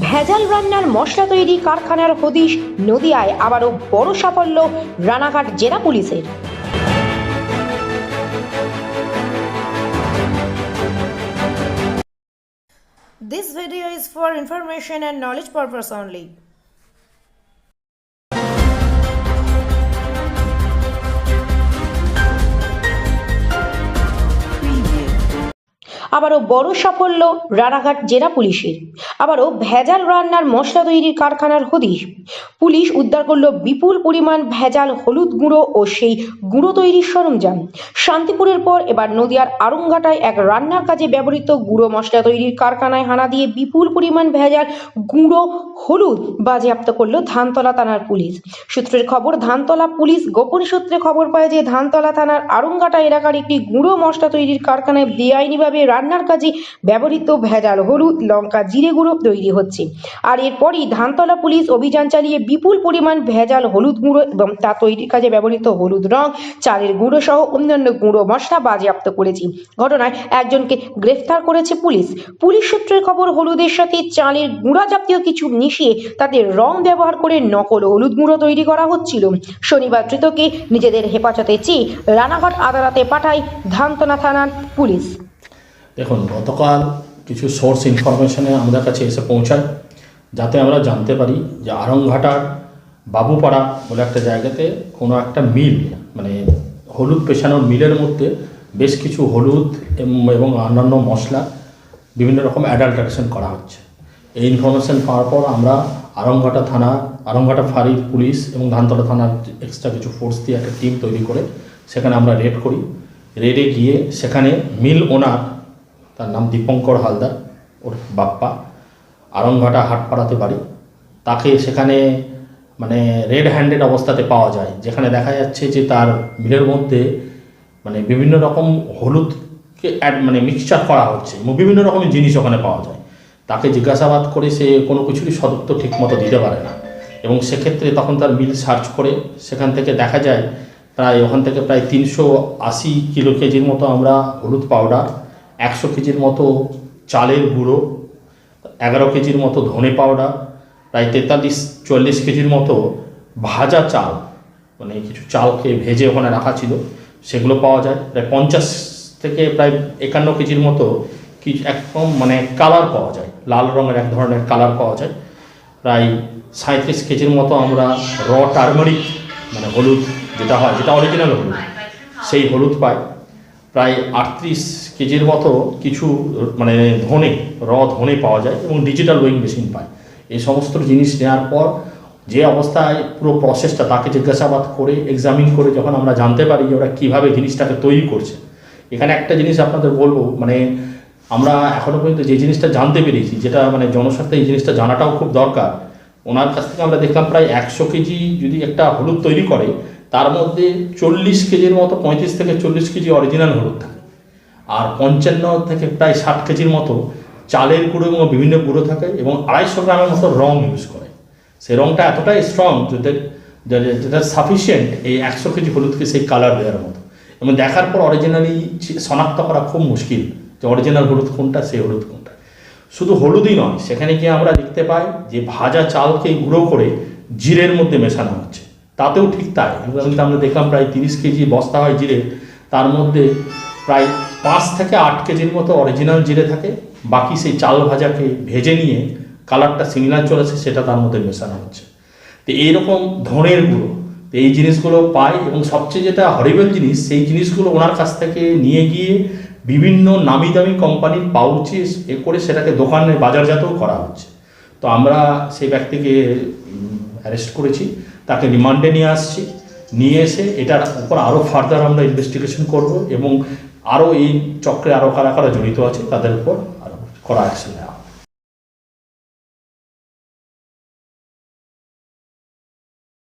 ভেজাল রান্নার মশলা তৈরি কারখানার হদিশ নদিয়ায় আবারও বড় সাফল্য রানাঘাট জেলা পুলিশের This video is for information and knowledge purpose only. আবারও বড় সাফল্য রানাঘাট জেলা পুলিশের আবারও ভেজাল রান্নার মশলা তৈরির কারখানার হদিশ। পুলিশ উদ্ধার করল বিপুল পরিমাণ ভেজাল হলুদ গুঁড়ো ও সেই গুঁড়ো তৈরির সরঞ্জাম। শান্তিপুরের পর এবার নদিয়ার আরংঘাটায় এক রান্নার কাজে ব্যবহৃত গুঁড়ো মশলা তৈরির কারখানায় হানা দিয়ে বিপুল পরিমাণ ভেজাল, গুঁড়ো, হলুদ বাজেয়াপ্ত করল ধানতলা থানার পুলিশ। সূত্রের খবর, ধানতলা পুলিশ গোপন সূত্রে খবর পায় যে ধানতলা থানার আরংঘাটা এলাকার একটি গুঁড়ো মশলা তৈরির কারখানায় বেআইনিভাবে রান্নার কাজে ব্যবহৃত ভেজাল হলুদ, লঙ্কা, জিরে গুঁড়ো তৈরি হচ্ছে। আর এরপরই ধানতলা পুলিশ অভিযান চালিয়ে বিপুল পরিমাণ ভেজাল হলুদ গুঁড়ো এবং তা তৈরির কাজে ব্যবহৃত হলুদ রং, চালের গুঁড়ো সহ অন্যান্য গুঁড়ো মশলা বাজেয়াপ্ত করেছে। ঘটনায় একজনকে গ্রেফতার করেছে পুলিশ। পুলিশ সূত্রের খবর, হলুদের সাথে চালের গুঁড়া জাতীয় কিছু মিশিয়ে তাতে রং ব্যবহার করে নকল হলুদ গুঁড়ো তৈরি করা হচ্ছিল। শনিবার ধৃতকে নিজেদের হেফাজতে চেয়ে রানাঘাট আদালতে পাঠায় ধানতলা থানার পুলিশ। দেখুন, গতকাল কিছু সোর্স ইনফরমেশনে আমাদের কাছে এসে পৌঁছায়, যাতে আমরা জানতে পারি যে আরংঘাটার বাবুপাড়া বলে একটা জায়গাতে কোনো একটা মিল মানে হলুদ পেশানোর মিলের মধ্যে বেশ কিছু হলুদ এবং অন্যান্য মশলা বিভিন্ন রকম অ্যাডাল্টারেশন করা হচ্ছে। এই ইনফরমেশন পাওয়ার পর আমরা আরংঘাটা থানা, আরংঘাটা ফাঁড়ির পুলিশ এবং ধানতলা থানার এক্সট্রা কিছু ফোর্স দিয়ে একটা টিম তৈরি করে সেখানে আমরা রেড করি। রেডে গিয়ে সেখানে মিল ওনার তার নাম দীপঙ্কর হালদার, ওর বাপ্পা। আরংঘাটা হাটপাড়াতে বাড়ি। তাকে সেখানে মানে রেড হ্যান্ডেড অবস্থাতে পাওয়া যায়, যেখানে দেখা যাচ্ছে যে তার মিলের মধ্যে মানে বিভিন্ন রকম হলুদকে অ্যাড মানে মিক্সচার করা হচ্ছে বিভিন্ন রকমের জিনিস ওখানে পাওয়া যায়। তাকে জিজ্ঞাসাবাদ করে সে কোনো কিছুরই সদুত্তর ঠিকমতো দিতে পারে না এবং সেক্ষেত্রে তখন তার মিল সার্চ করে সেখান থেকে দেখা যায়, প্রায় ওখান থেকে প্রায় তিনশো আশি কিলো কেজির মতো আমরা হলুদ পাউডার একশো কেজির মতো চালের গুঁড়ো, এগারো কেজির মতো ধনে পাউডার, প্রায় তেতাল্লিশ, চল্লিশ কেজির মতো ভাজা চাল মানে কিছু চালকে ভেজে ওখানে রাখা ছিল, সেগুলো পাওয়া যায়। প্রায় পঞ্চাশ থেকে প্রায় একান্ন কেজির মতো কিছু একদম মানে কালার পাওয়া যায়, লাল রঙের এক ধরনের কালার পাওয়া যায়। প্রায় সাঁত্রিশ কেজির মতো আমরা র টার্মারিক মানে হলুদ যেটা হয়, যেটা অরিজিনাল হলুদ, সেই হলুদ পাই। প্রায় আটত্রিশ কেজির মতো কিছু মানে ধনে র ধনে পাওয়া যায় এবং ডিজিটাল ওয়েইং মেশিন পায়। এই সমস্ত জিনিস নেওয়ার পর যে অবস্থায় পুরো প্রসেসটা তাকে জিজ্ঞাসাবাদ করে এক্সামিন করে যখন আমরা জানতে পারি যে ওরা কীভাবে জিনিসটাকে তৈরি করছে। এখানে একটা জিনিস আপনাদের বলব মানে আমরা এখনও পর্যন্ত যে জিনিসটা জানতে পেরেছি, যেটা মানে জনস্বার্থে এই জিনিসটা জানাটাও খুব দরকার, ওনার কাছ থেকে আমরা দেখলাম প্রায় একশো কেজি যদি একটা হলুদ তৈরি করে, তার মধ্যে চল্লিশ কেজির মতো, পঁয়ত্রিশ থেকে চল্লিশ কেজি অরিজিনাল হলুদ থাকে। আর পঞ্চান্ন থেকে প্রায় ষাট কেজির মতো চালের গুঁড়ো এবং বিভিন্ন গুঁড়ো থাকে এবং আড়াইশো গ্রামের মতো রং ইউজ করে। সেই রংটা এতটাই স্ট্রং যেটা, যেটা- সাফিসিয়েন্ট এই একশো কেজি হলুদকে সেই কালার দেওয়ার মতো। এবং দেখার পর অরিজিনালি শনাক্ত করা খুব মুশকিল যে অরিজিনাল হলুদ কোনটা, সেই হলুদ কোনটা। শুধু হলুদই নয়, সেখানে গিয়ে আমরা দেখতে পাই যে ভাজা চালকে গুঁড়ো করে জিরের মধ্যে মেশানো হচ্ছে। তাতেও ঠিক তাই। আমরা দেখলাম প্রায় তিরিশ কেজি বস্তা হয় জিরে তার মধ্যে প্রায় পাঁচ থেকে আট কেজির মতো অরিজিনাল জিরে থাকে। বাকি সেই চাল ভাজাকে ভেজে নিয়ে কালারটা সিমিলার চলেছে, সেটা তার মধ্যে মেশানো হচ্ছে। তো এইরকম ধনের গুঁড়ো, তো এই জিনিসগুলো পাই এবং সবচেয়ে যেটা হরিবেল জিনিস, সেই জিনিসগুলো ওনার কাছ থেকে নিয়ে গিয়ে বিভিন্ন নামি দামি কোম্পানির পাউচে এ করে সেটাকে দোকানে বাজারজাতও করা হচ্ছে। তো আমরা সেই ব্যক্তিকে অ্যারেস্ট করেছি, তাকে রিমান্ডে নিয়ে আসছি। নিয়ে এসে এটার উপর আরও ফার্দার আমরা ইনভেস্টিগেশন করব এবং আরও এই চক্রে আরও কারা কারা জড়িত আছে তাদের উপর আরও করা অ্যাকশন নেওয়া।